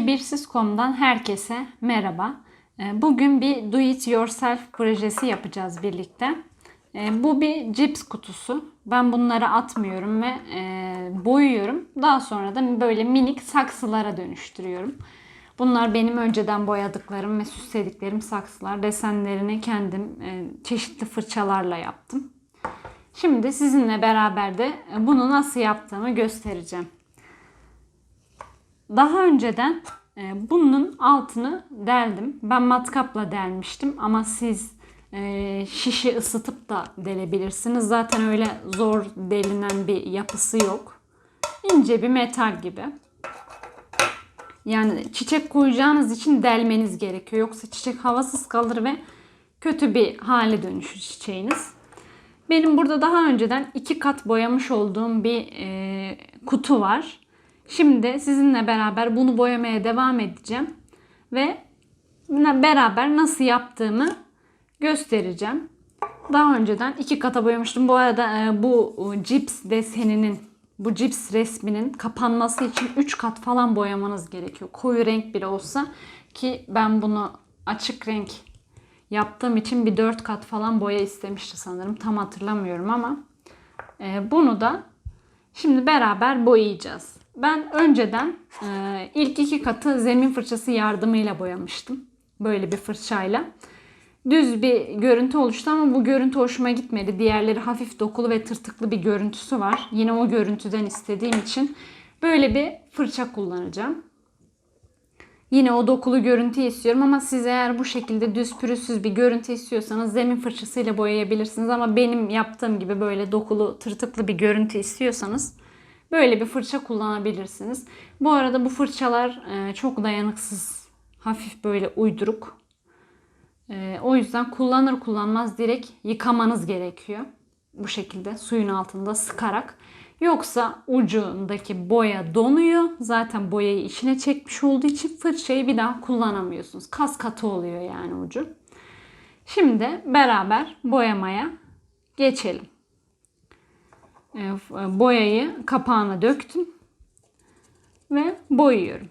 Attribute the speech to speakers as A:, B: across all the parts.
A: Kibirsiz.com'dan herkese merhaba. Ee, Bugün bir do it yourself projesi yapacağız birlikte. Ee, Bu bir cips kutusu. Ben bunları atmıyorum ve e, boyuyorum. Daha sonra da böyle minik saksılara dönüştürüyorum. Bunlar benim önceden boyadıklarım ve süslediklerim saksılar. Desenlerini kendim e, çeşitli fırçalarla yaptım. Şimdi sizinle beraber de bunu nasıl yaptığımı göstereceğim. Daha önceden e, bunun altını deldim. Ben matkapla delmiştim ama siz e, şişi ısıtıp da delebilirsiniz. Zaten öyle zor delinen bir yapısı yok. İnce bir metal gibi. Yani çiçek koyacağınız için delmeniz gerekiyor. Yoksa çiçek havasız kalır ve kötü bir hale dönüşür çiçeğiniz. Benim burada daha önceden iki kat boyamış olduğum bir e, kutu var. Şimdi sizinle beraber bunu boyamaya devam edeceğim. Ve beraber nasıl yaptığımı göstereceğim. Daha önceden iki kata boyamıştım. Bu arada e, bu cips deseninin, bu cips resminin kapanması için 3 kat falan boyamanız gerekiyor. Koyu renk bile olsa ki ben bunu açık renk yaptığım için bir 4 kat falan boya istemişti sanırım. Tam hatırlamıyorum ama e, bunu da şimdi beraber boyayacağız. Ben önceden e, ilk iki katı zemin fırçası yardımıyla boyamıştım. Böyle bir fırçayla. Düz bir görüntü oluştu ama bu görüntü hoşuma gitmedi. Diğerleri hafif dokulu ve tırtıklı bir görüntüsü var. Yine o görüntüden istediğim için böyle bir fırça kullanacağım. Yine o dokulu görüntü istiyorum ama siz eğer bu şekilde düz pürüzsüz bir görüntü istiyorsanız zemin fırçasıyla boyayabilirsiniz. Ama benim yaptığım gibi böyle dokulu tırtıklı bir görüntü istiyorsanız böyle bir fırça kullanabilirsiniz. Bu arada bu fırçalar e, çok dayanıksız, hafif böyle uyduruk. E, o yüzden kullanır kullanmaz direkt yıkamanız gerekiyor. Bu şekilde suyun altında sıkarak. Yoksa ucundaki boya donuyor. Zaten boyayı içine çekmiş olduğu için fırçayı bir daha kullanamıyorsunuz. Kas katı oluyor yani ucu. Şimdi beraber boyamaya geçelim. E, boyayı kapağına döktüm ve boyuyorum.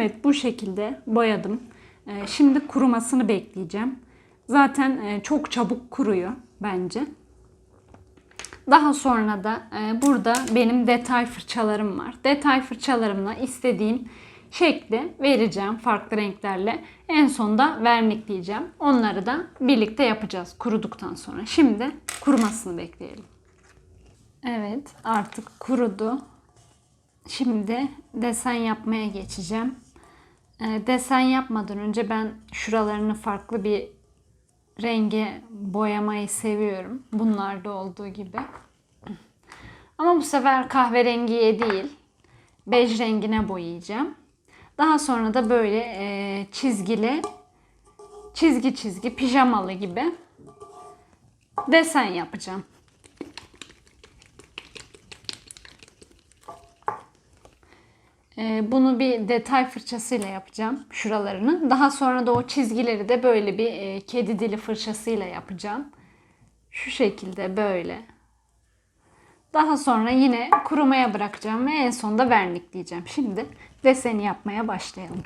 A: Evet bu şekilde boyadım. Ee, Şimdi kurumasını bekleyeceğim. Zaten e, çok çabuk kuruyor bence. Daha sonra da e, burada benim detay fırçalarım var. Detay fırçalarımla istediğim şekli vereceğim farklı renklerle. En sonda vernikleyeceğim. Onları da birlikte yapacağız kuruduktan sonra. Şimdi kurumasını bekleyelim. Evet artık kurudu. Şimdi desen yapmaya geçeceğim. Ee, desen yapmadan önce ben şuralarını farklı bir renge boyamayı seviyorum. Bunlarda olduğu gibi. Ama bu sefer kahverengiye değil, bej rengine boyayacağım. Daha sonra da böyle e, çizgili, çizgi çizgi, pijamalı gibi desen yapacağım. Bunu bir detay fırçasıyla yapacağım şuralarını. Daha sonra da o çizgileri de böyle bir e, kedi dili fırçasıyla yapacağım. Şu şekilde böyle. Daha sonra yine kurumaya bırakacağım ve en sonunda vernikleyeceğim. Şimdi deseni yapmaya başlayalım.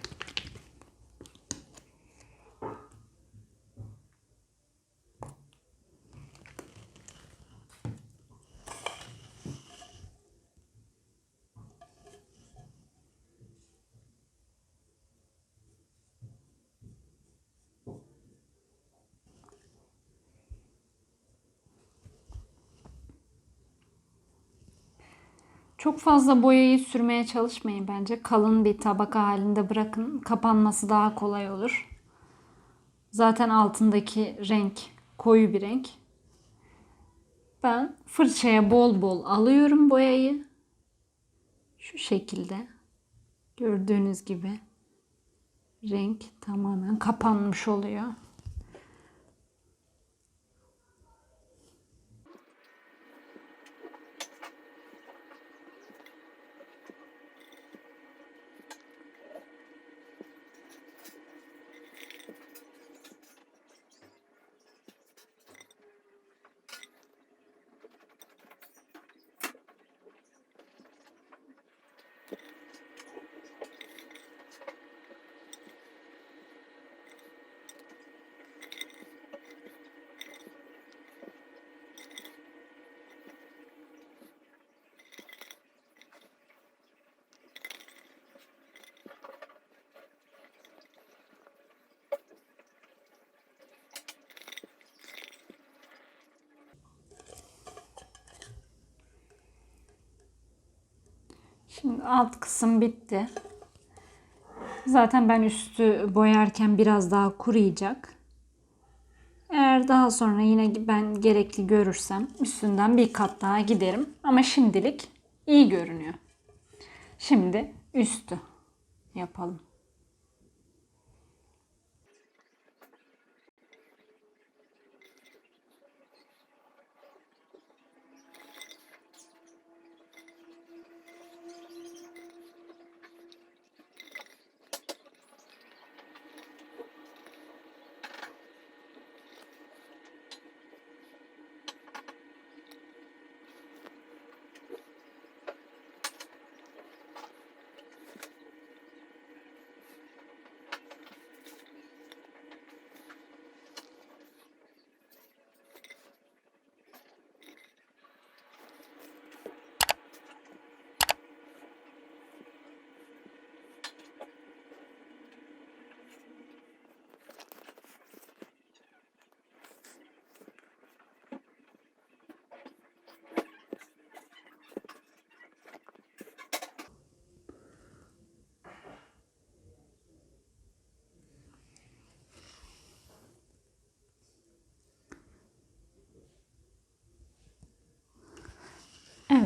A: Çok fazla boyayı sürmeye çalışmayın bence. Kalın bir tabaka halinde bırakın. Kapanması daha kolay olur. Zaten altındaki renk koyu bir renk. Ben fırçaya bol bol alıyorum boyayı. Şu şekilde. Gördüğünüz gibi renk tamamen kapanmış oluyor. Şimdi alt kısım bitti. Zaten ben üstü boyarken biraz daha kuruyacak. Eğer daha sonra yine ben gerekli görürsem üstünden bir kat daha giderim. Ama şimdilik iyi görünüyor. Şimdi üstü yapalım.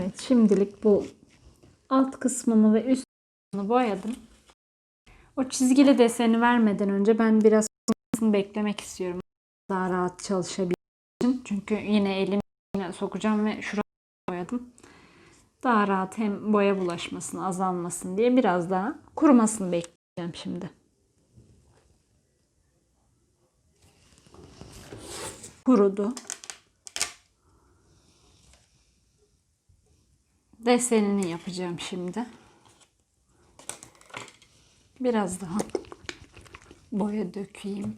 A: Evet şimdilik bu alt kısmını ve üst kısmını boyadım. O çizgili deseni vermeden önce ben biraz beklemek istiyorum. Daha rahat çalışabilmek için. Çünkü yine elimi sokacağım ve şuraya boyadım. Daha rahat hem boya bulaşmasın, azalmasın diye biraz daha kurumasını bekleyeceğim şimdi. Kurudu. Desenini yapacağım şimdi. Biraz daha boya dökeyim.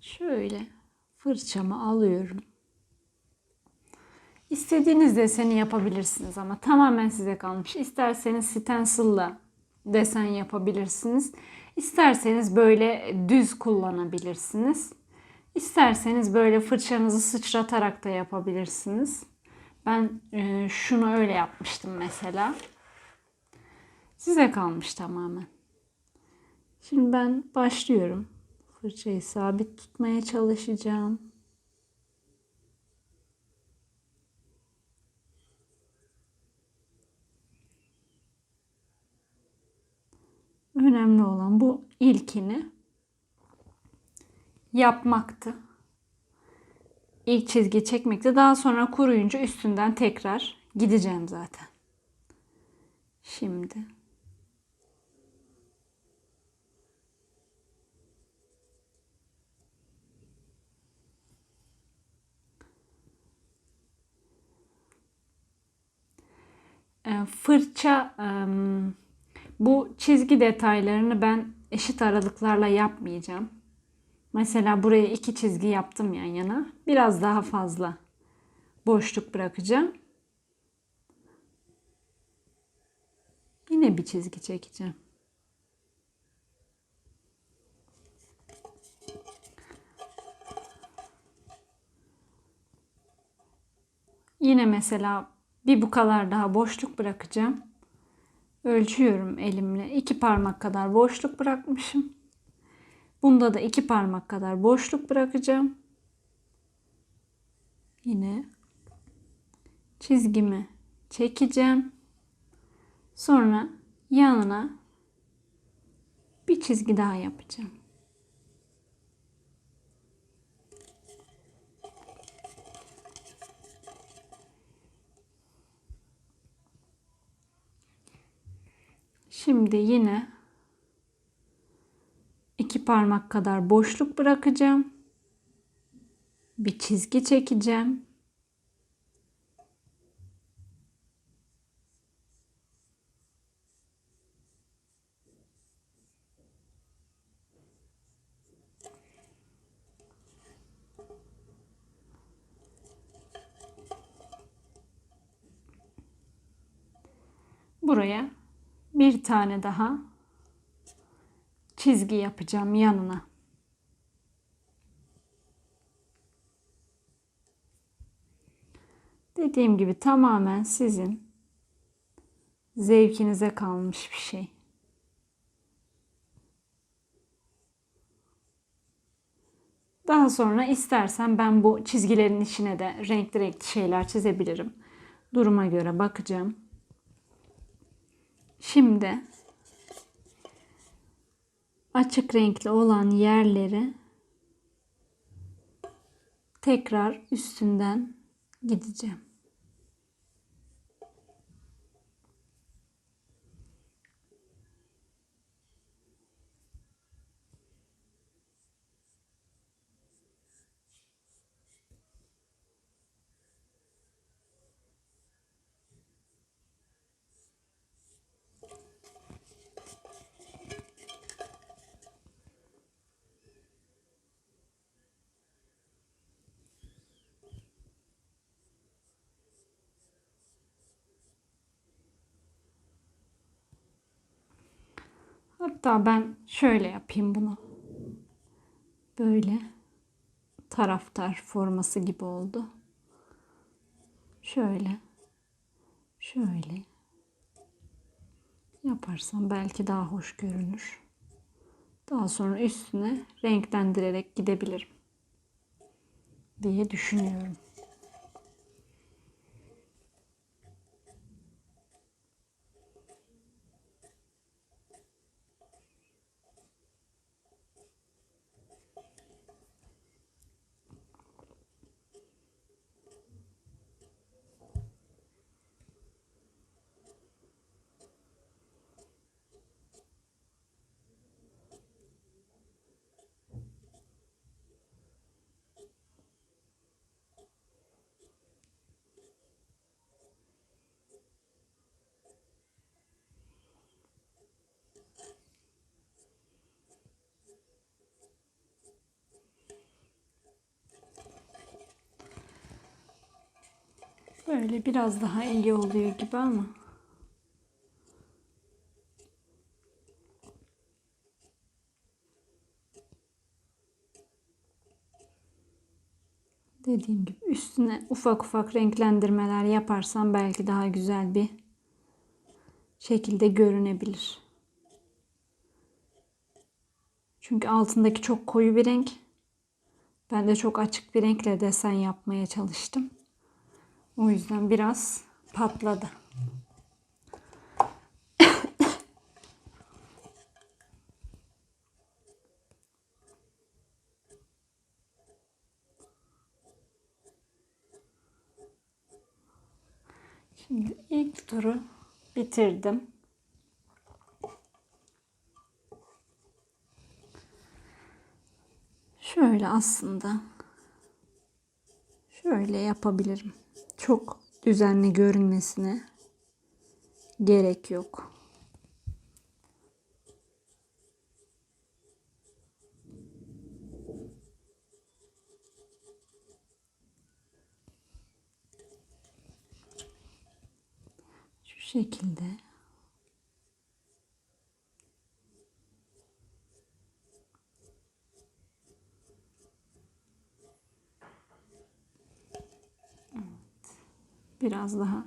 A: Şöyle fırçamı alıyorum. İstediğiniz deseni yapabilirsiniz ama tamamen size kalmış. İsterseniz stencil'la desen yapabilirsiniz. İsterseniz böyle düz kullanabilirsiniz. İsterseniz böyle fırçanızı sıçratarak da yapabilirsiniz. Ben e, şunu öyle yapmıştım mesela. Size kalmış tamamen. Şimdi ben başlıyorum. Fırçayı sabit tutmaya çalışacağım. Önemli olan ilkini yapmaktı. İlk çizgi çekmekti. Daha sonra kuruyunca üstünden tekrar gideceğim zaten. Şimdi Ee, fırça bu çizgi detaylarını ben eşit aralıklarla yapmayacağım. Mesela buraya iki çizgi yaptım yan yana. Biraz daha fazla boşluk bırakacağım. Yine bir çizgi çekeceğim. Yine mesela bir bu kadar daha boşluk bırakacağım. Ölçüyorum elimle. iki parmak kadar boşluk bırakmışım. Bunda da iki parmak kadar boşluk bırakacağım. Yine çizgimi çekeceğim. Sonra yanına bir çizgi daha yapacağım. Şimdi yine iki parmak kadar boşluk bırakacağım. Bir çizgi çekeceğim. Buraya bir tane daha çizgi yapacağım yanına. Dediğim gibi tamamen sizin zevkinize kalmış bir şey. Daha sonra istersen ben bu çizgilerin içine de renkli renkli şeyler çizebilirim. Duruma göre bakacağım. Şimdi açık renkli olan yerleri tekrar üstünden gideceğim. Hatta ben şöyle yapayım bunu. Böyle taraftar forması gibi oldu. Şöyle. Şöyle. Yaparsam belki daha hoş görünür. Daha sonra üstüne renklendirerek gidebilirim diye düşünüyorum. Böyle biraz daha iyi oluyor gibi ama. Dediğim gibi üstüne ufak ufak renklendirmeler yaparsam belki daha güzel bir şekilde görünebilir. Çünkü altındaki çok koyu bir renk. Ben de çok açık bir renkle desen yapmaya çalıştım. O yüzden biraz patladı. Şimdi ilk turu bitirdim. Şöyle aslında şöyle yapabilirim. Çok düzenli görünmesine gerek yok. Şu şekilde biraz daha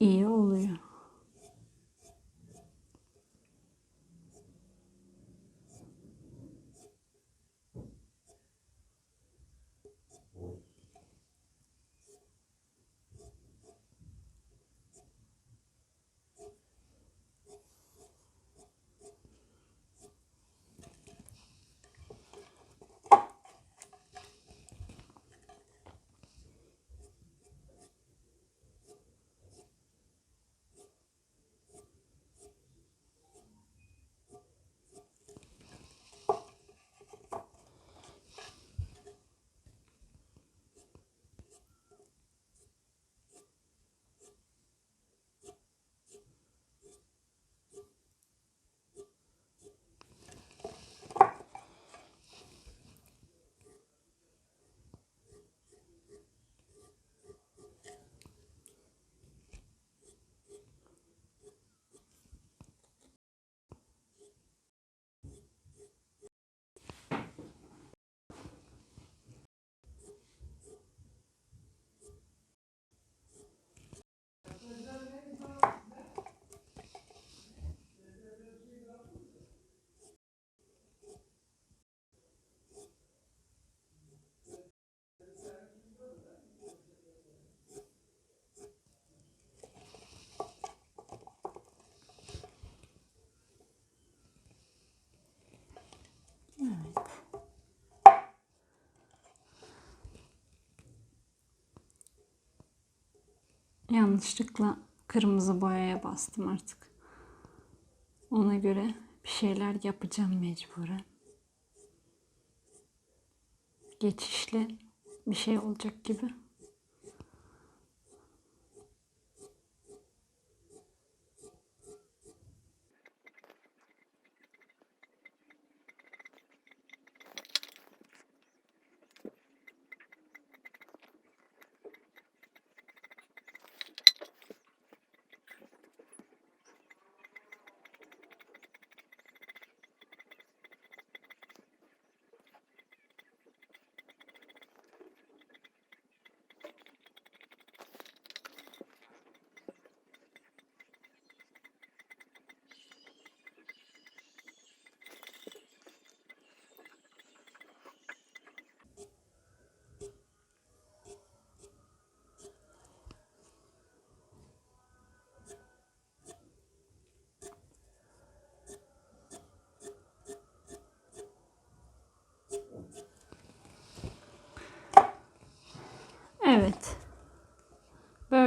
A: iyi oluyor. Yanlışlıkla kırmızı boyaya bastım artık. Ona göre bir şeyler yapacağım mecburen. Geçişle bir şey olacak gibi. Evet.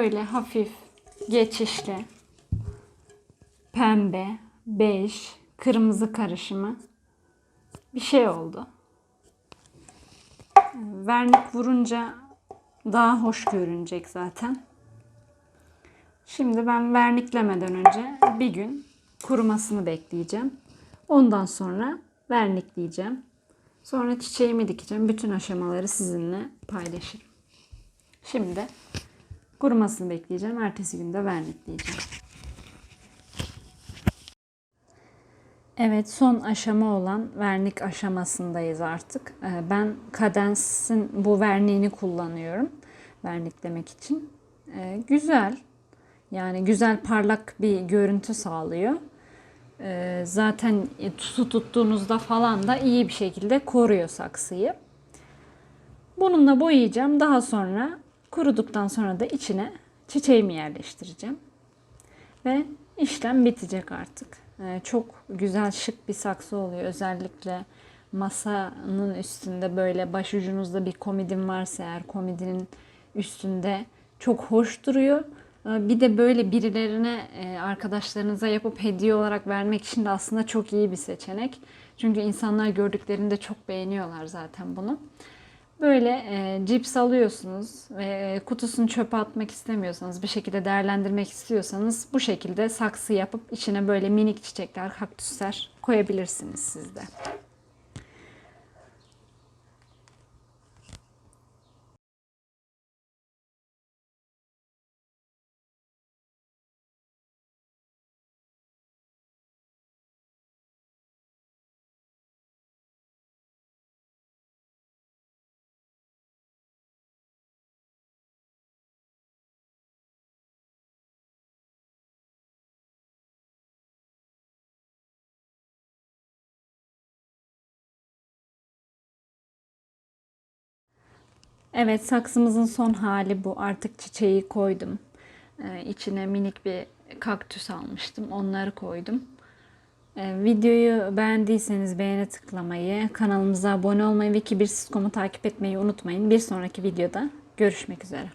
A: Böyle hafif geçişli pembe, bej, kırmızı karışımı bir şey oldu. Vernik vurunca daha hoş görünecek zaten. Şimdi ben verniklemeden önce bir gün kurumasını bekleyeceğim. Ondan sonra vernikleyeceğim. Sonra çiçeğimi dikeceğim. Bütün aşamaları sizinle paylaşırım. Şimdi kurumasını bekleyeceğim. Ertesi günde vernikleyeceğim. Evet son aşama olan vernik aşamasındayız artık. Ee, Ben Cadenz'in bu verniğini kullanıyorum verniklemek için. Ee, Güzel. Yani güzel parlak bir görüntü sağlıyor. Ee, Zaten su tuttuğunuzda falan da iyi bir şekilde koruyor saksıyı. Bununla boyayacağım. Daha sonra kuruduktan sonra da içine çiçeğimi yerleştireceğim. Ve işlem bitecek artık. Ee, çok güzel şık bir saksı oluyor. Özellikle masanın üstünde böyle başucunuzda bir komodin varsa eğer komodinin üstünde çok hoş duruyor. Ee, Bir de böyle birilerine, e, arkadaşlarınıza yapıp hediye olarak vermek için de aslında çok iyi bir seçenek. Çünkü insanlar gördüklerinde çok beğeniyorlar zaten bunu. Böyle e, cips alıyorsunuz e, kutusunu çöpe atmak istemiyorsanız, bir şekilde değerlendirmek istiyorsanız bu şekilde saksı yapıp içine böyle minik çiçekler, kaktüsler koyabilirsiniz siz Evet saksımızın son hali bu. Artık çiçeği koydum. Ee, içine minik bir kaktüs almıştım. Onları koydum. Ee, videoyu beğendiyseniz beğene tıklamayı, kanalımıza abone olmayı ve Kibirsiz.com'u takip etmeyi unutmayın. Bir sonraki videoda görüşmek üzere.